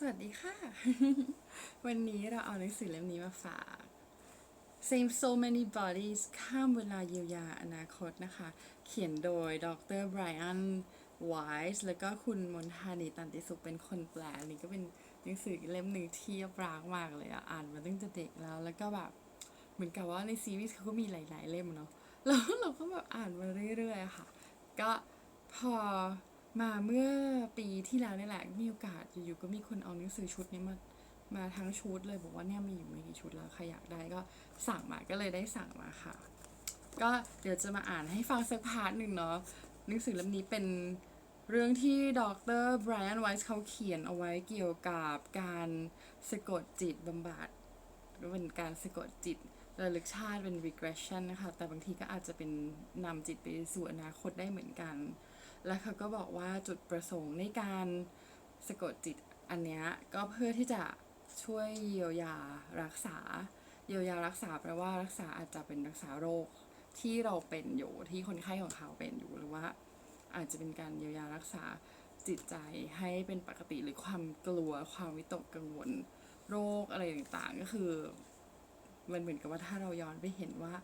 สวัสดีค่ะ วันนี้เราเอาหนังสือเล่มนี้มาฝาก Same So Many Bodies ข้ามเวลาเยียวยาอนาคตนะคะ เขียนโดยดรไบรอันไวส์แล้วก็คุณมนทานีตันติสุขเป็นคนแปลนนี้ก็เป็นหนังสือเล่มหนึ่งที่รักมากเลยอะอ่านมาตั้งแต่เด็กแล้ว แล้วก็แบบเหมือนกับว่าในซีรีส์เขาก็มีหลาย ๆ เล่มเนาะแล้วเราก็แบบอ่านมาเรื่อยๆค่ะ ก็พอ มาเมื่อปีที่แล้วนี่แหละมีโอกาสอยู่ๆก็มีคนเอาหนังสือชุดนี้มามาทั้งชุดเลยบอกว่าเนี่ยมีอยู่ไม่กี่ชุดแล้วใครอยากได้ก็สั่งมาก็เลยได้สั่งมาค่ะ ก็เดี๋ยวจะมาอ่านให้ฟังสักพาร์ทหนึ่งเนาะหนังสือเล่มนี้เป็นเรื่องที่ดรไบรอันไวส์เขาเขียนเอาไว้เกี่ยวกับการสะกดจิตบำบัดหรือเป็นการสะกดจิต ระลึกชาติเป็น regression นะคะแต่บางทีก็อาจจะเป็นนำจิตไปสู่อนาคตได้เหมือนกัน แล้วเขาก็บอกว่าจุดประสงค์ในการสะกดจิตอันเนี้ยก็เพื่อที่จะช่วยเยียวยารักษา เยียวยารักษาแปลว่ารักษาอาจจะเป็นรักษาโรคที่เราเป็นอยู่ที่คนไข้ของเขาเป็นอยู่หรือว่า อาจจะเป็นการเยียวยารักษาจิตใจให้เป็นปกติหรือความกลัวความวิตกกังวล โรคอะไรต่างๆ ก็คือ มันเหมือนกับว่าถ้าเราย้อนไปเห็นว่า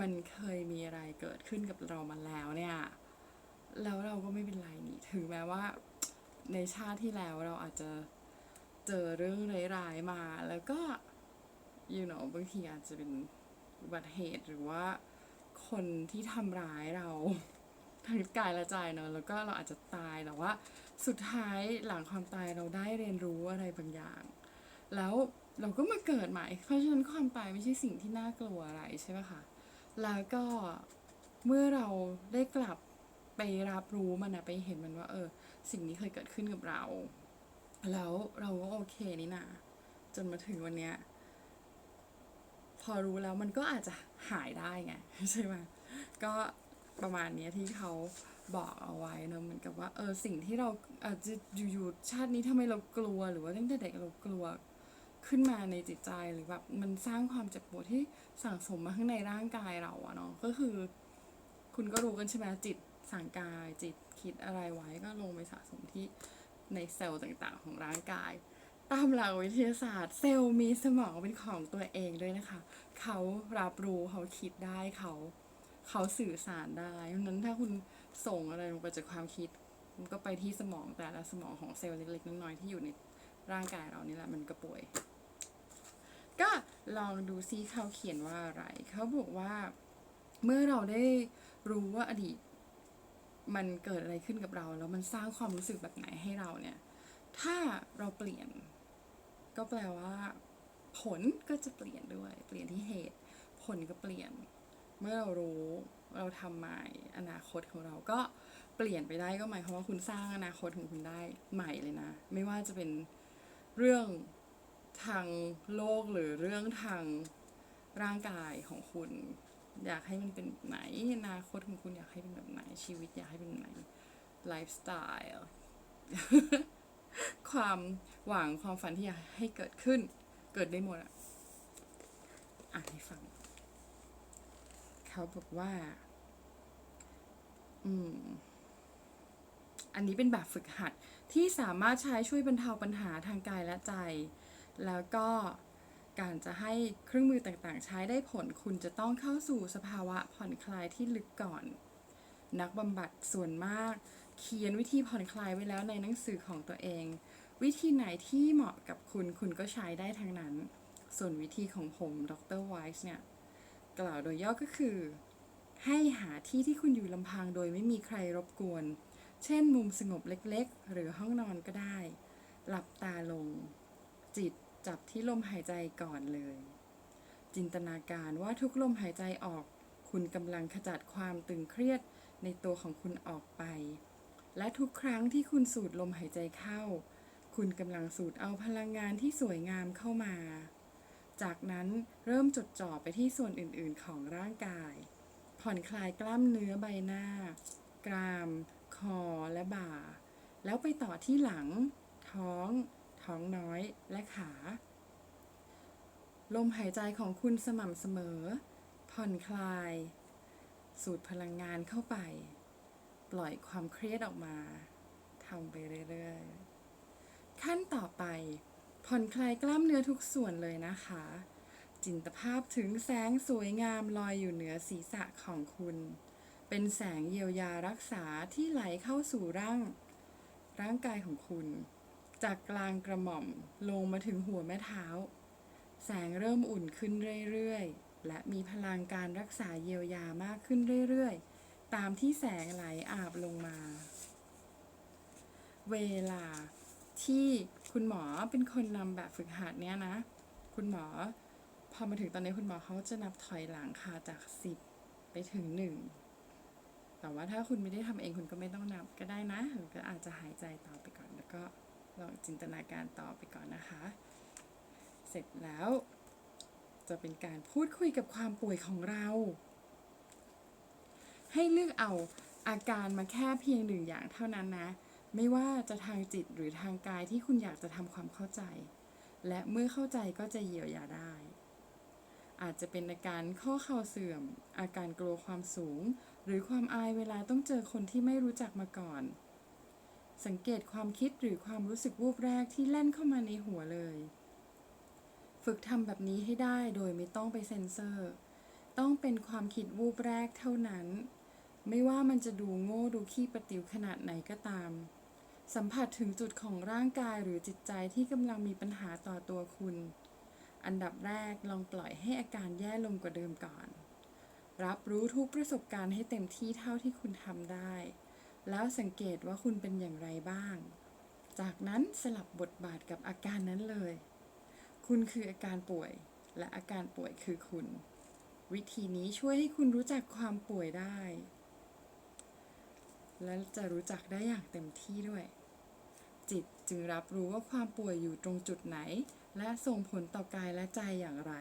มันเคยมีอะไรเกิดขึ้นกับเรามาแล้วเนี่ย แล้วเราก็ไม่เป็นไรนี่ ถึงแม้ว่า ในชาติที่แล้วเราอาจจะเจอเรื่องร้ายๆมา แล้วก็ you know บางทีอาจจะเป็นอุบัติเหตุหรือว่าคนที่ทำร้ายเราทั้งกายและใจเนอะแล้วก็เราอาจจะตายแต่ว่า สุดท้ายหลังความตายเราได้เรียนรู้อะไรบางอย่าง แล้ว เราก็มาเกิดใหม่ เพราะฉะนั้นความตายไม่ใช่สิ่งที่น่ากลัวอะไรใช่ไหมคะแล้วก็เมื่อเราได้กลับไปรับรู้มันนะไปเห็นมันว่า เออ สิ่งนี้เคยเกิดขึ้นกับเรา แล้วเราก็โอเคนี่นาจนมาถึงวันเนี้ยพอรู้แล้วมันก็อาจจะหายได้ไงใช่ไหมก็ประมาณนี้ที่เขาบอกเอาไว้เนอะเหมือนกับว่าเออสิ่งที่เราอาจจะอยู่ๆชาตินี้ทำไมเรากลัวหรือว่าตั้งแต่เด็กเรากลัว ขึ้นมาในจิตใจหรือแบบมันสร้างความเจ็บปวดที่สั่งสมมาข้างในร่างกายเราอะเนาะก็คือ คุณก็รู้กันใช่ไหมจิตสั่งกายจิตคิดอะไรไว้ก็ลงไปสะสมที่ในเซลล์ต่างๆ ของร่างกาย ตามหลักวิทยาศาสตร์ เซลล์มีสมองเป็นของตัวเองด้วยนะคะ เขารับรู้เขาคิดได้เขาเขาสื่อสารได้เพราะนั้นถ้าคุณส่งอะไรลงไปจากความคิดมันก็ไปที่สมองแต่ละสมองของเซลล์เล็กๆน้อยๆที่อยู่ในร่างกายเรานี่แหละมันก็ป่วย ลองดูซิเขาเขียนว่าอะไร เขาบอกว่า เมื่อเราได้รู้ว่าอดีต มันเกิดอะไรขึ้นกับเรา แล้วมันสร้างความรู้สึกแบบไหนให้เราเนี่ย ถ้าเราเปลี่ยน ก็แปลว่า ผลก็จะเปลี่ยนด้วย เปลี่ยนที่เหตุ ผลก็เปลี่ยน เมื่อเรารู้เราทำใหม่อนาคตของเราก็เปลี่ยนไปได้ก็หมายความว่าคุณสร้างอนาคตของคุณได้ใหม่เลยนะ ไม่ว่าจะเป็นเรื่อง ทางโลกหรือเรื่องทางร่างกายของคุณ อยากให้มันเป็นแบบไหนอนาคตของคุณอยากให้เป็นแบบไหนชีวิตอยากให้เป็นแบบไหนไลฟ์สไตล์ความหวังความฝันที่อยากให้เกิดขึ้น เกิดได้หมดอะอ่านให้ฟัง เขาบอกว่า อืม อันนี้เป็นแบบฝึกหัดที่สามารถใช้ช่วยบรรเทาปัญหาทางกายและใจ แล้วก็การจะให้เครื่องมือต่างๆ ใช้ได้ผลคุณจะต้องเข้าสู่สภาวะผ่อนคลายที่ลึกก่อน นักบำบัดส่วนมาก เขียนวิธีผ่อนคลายไว้แล้วในหนังสือของตัวเอง วิธีไหนที่เหมาะกับคุณคุณก็ใช้ได้ทั้งนั้น ส่วนวิธีของผมดรไวส์เนี่ย กล่าวโดยย่อก็คือ ให้หาที่ที่คุณอยู่ลำพังโดยไม่มีใครรบกวน เช่น มุมสงบเล็กๆ หรือห้องนอนก็ได้ หลับตาลง จิต จับที่ลมหายใจก่อนเลย จินตนาการว่าทุกลมหายใจออก คุณกำลังขจัดความตึงเครียดในตัวของคุณออกไป และทุกครั้งที่คุณสูดลมหายใจเข้า คุณกำลังสูดเอาพลังงานที่สวยงามเข้ามา จากนั้นเริ่มจดจ่อไปที่ส่วนอื่นๆของร่างกาย ผ่อนคลายกล้ามเนื้อใบหน้า กราม คอและบ่า แล้วไปต่อที่หลัง ท้อง ท้องน้อยและขา ลมหายใจของคุณสม่ำเสมอ ผ่อนคลาย สูดพลังงานเข้าไป ปล่อยความเครียดออกมาทำไปเรื่อยๆ ขั้นต่อไป ผ่อนคลายกล้ามเนื้อทุกส่วนเลยนะคะ จินตภาพถึงแสงสวยงามลอยอยู่เหนือศีรษะของคุณ เป็นแสงเยียวยารักษาที่ไหลเข้าสู่ร่างร่างกายของคุณ จากกลางกระหม่อมลงมาถึงหัวแม่เท้า แสงเริ่มอุ่นขึ้นเรื่อยๆ และมีพลังการรักษาเยียวยามากขึ้นเรื่อยๆ ตามที่แสงไหลอาบลงมา เวลาที่คุณหมอเป็นคนนำแบบฝึกหัดเนี้ยนะ คุณหมอพอมาถึงตอนนี้คุณหมอเขาจะนับถอยหลังค่ะจาก 10 ไปถึง 1 แต่ว่าถ้าคุณไม่ได้ทำเองคุณก็ไม่ต้องนับก็ได้นะหรือก็อาจจะหายใจต่อไปก่อนแล้วก็ ลองจินตนาการต่อไปก่อนนะคะ เสร็จแล้ว จะเป็นการพูดคุยกับความป่วยของเรา ให้เลือกเอาอาการมาแค่เพียงหนึ่งอย่างเท่านั้นนะ ไม่ว่าจะทางจิตหรือทางกายที่คุณอยากจะทำความเข้าใจ และเมื่อเข้าใจก็จะเยียวยาได้ อาจจะเป็นอาการข้อเข่าเสื่อม อาการกลัวความสูง หรือความอายเวลาต้องเจอคนที่ไม่รู้จักมาก่อน สังเกตความคิดหรือความรู้สึกวูบแรกที่แล่นเข้ามาในหัวเลย ฝึกทำแบบนี้ให้ได้โดยไม่ต้องไปเซ็นเซอร์ ต้องเป็นความคิดวูบแรกเท่านั้น ไม่ว่ามันจะดูโง่ดูขี้ประติวขนาดไหนก็ตาม สัมผัสถึงจุดของร่างกายหรือจิตใจที่กำลังมีปัญหาต่อตัวคุณ อันดับแรกลองปล่อยให้อาการแย่ลงกว่าเดิมก่อน รับรู้ทุกประสบการณ์ให้เต็มที่เท่าที่คุณทำได้ แล้วสังเกตว่าคุณเป็นอย่างไรบ้าง จากนั้นสลับบทบาทกับอาการนั้นเลย คุณคืออาการป่วย และอาการป่วยคือคุณ วิธีนี้ช่วยให้คุณรู้จักความป่วยได้ และจะรู้จักได้อย่างเต็มที่ด้วย จิตจึงรับรู้ว่าความป่วยอยู่ตรงจุดไหน และส่งผลต่อกายและใจอย่างไร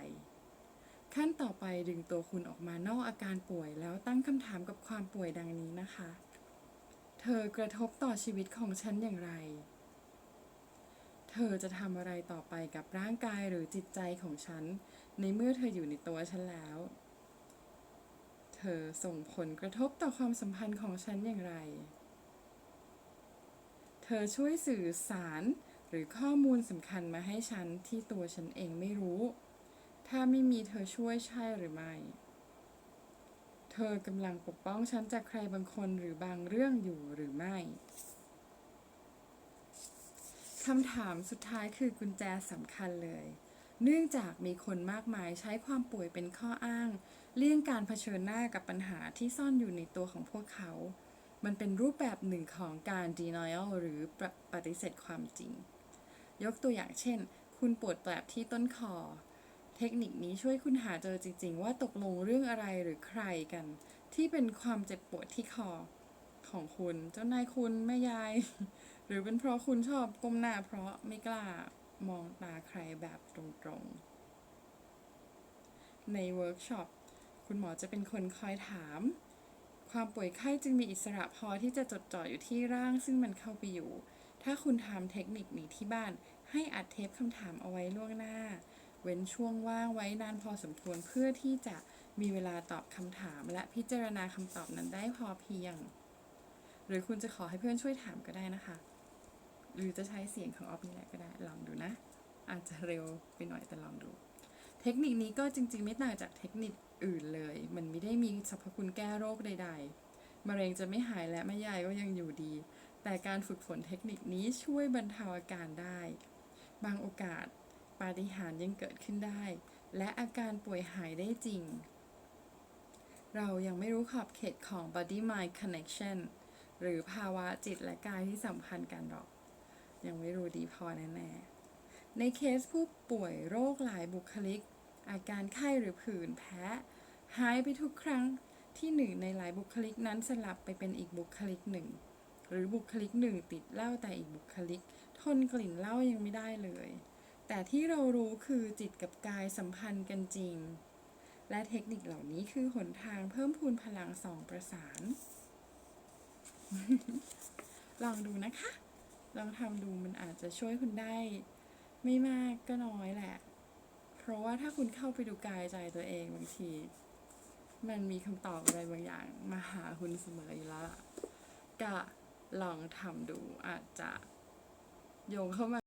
ขั้นต่อไปดึงตัวคุณออกมานอกอาการป่วยแล้วตั้งคำถามกับความป่วยดังนี้นะคะ เธอกระทบต่อชีวิตของฉันอย่างไร เธอจะทำอะไรต่อไปกับร่างกายหรือจิตใจของฉัน ในเมื่อเธออยู่ในตัวฉันแล้ว เธอส่งผลกระทบต่อความสัมพันธ์ของฉันอย่างไร เธอช่วยสื่อสารหรือข้อมูลสำคัญมาให้ฉันที่ตัวฉันเองไม่รู้ ถ้าไม่มีเธอช่วยใช่หรือไม่ เธอกำลังปกป้องฉันจากใครบางคนหรือบางเรื่องอยู่หรือไม่คำถามสุดท้ายคือกุญแจสำคัญเลย เนื่องจากมีคนมากมายใช้ความป่วยเป็นข้ออ้าง เลี่ยงการเผชิญหน้ากับปัญหาที่ซ่อนอยู่ในตัวของพวกเขา มันเป็นรูปแบบหนึ่งของการ denial หรือปปฏิเสธความจริง ยกตัวอย่างเช่น คุณปวดแปลบที่ต้นคอ เทคนิคนี้ช่วยคุณหาเจอจริง ๆ ว่าตกลงเรื่องอะไรหรือใครกัน ที่เป็นความเจ็บปวดที่คอของคุณ เจ้านายคุณแม่ยาย หรือเป็นเพราะคุณชอบก้มหน้าเพราะไม่กล้ามองตาใครแบบตรงๆ ในเวิร์กช็อปคุณหมอจะเป็นคนคอยถาม ความป่วยไข้จึงมีอิสระพอที่จะจดจ่ออยู่ที่ร่างซึ่งมันเข้าไปอยู่ ถ้าคุณทำเทคนิคนี้ที่บ้าน ให้อัดเทปคำถามเอาไว้ล่วงหน้า เว้นช่วงว่างไว้นานพอสมควรเพื่อที่จะมีเวลาตอบคำถาม และพิจารณาคำตอบนั้นได้พอเพียง หรือคุณจะขอให้เพื่อนช่วยถามก็ได้นะคะ หรือจะใช้เสียงของออฟนี่แหละก็ได้ลองดูนะ อาจจะเร็วไปหน่อยแต่ลองดู เทคนิคนี้ก็จริง ๆ ไม่ต่างจากเทคนิคอื่นเลย มันไม่ได้มีสรรพคุณแก้โรคใด ๆมะเร็งจะไม่หายและแม่ยายก็ยังอยู่ดี แต่การฝึกฝนเทคนิคนี้ช่วยบรรเทาอาการได้ บางโอกาส ปาฏิหาริย์ยังเกิดขึ้นได้ และอาการป่วยหายได้จริง เรายังไม่รู้ขอบเขตของ body mind connection หรือภาวะจิตและกายที่สัมพันธ์กันหรอก ยังไม่รู้ดีพอแน่ๆในเคสผู้ป่วยโรคหลายบุคลิก อาการไข้หรือผื่นแพ้ หายไปทุกครั้งที่หนึ่งในหลายบุคลิกนั้นสลับไปเป็นอีกบุคลิกหนึ่ง หรือบุคลิกหนึ่งติดเหล้าแต่อีกบุคลิก ทนกลิ่นเหล้ายังไม่ได้เลย แต่ที่เรารู้คือจิตกับกายสัมพันธ์กันจริง และเทคนิคเหล่านี้คือหนทางเพิ่มพูนพลังสองประสาน ลองดูนะคะ ลองทำดูมันอาจจะช่วยคุณได้ ไม่มากก็น้อยแหละ เพราะว่าถ้าคุณเข้าไปดูกายใจตัวเองบางที มันมีคำตอบอะไรบางอย่างมาหาคุณเสมออยู่แล้วล่ะก็ลองทำดูอาจจะโยงเข้ามา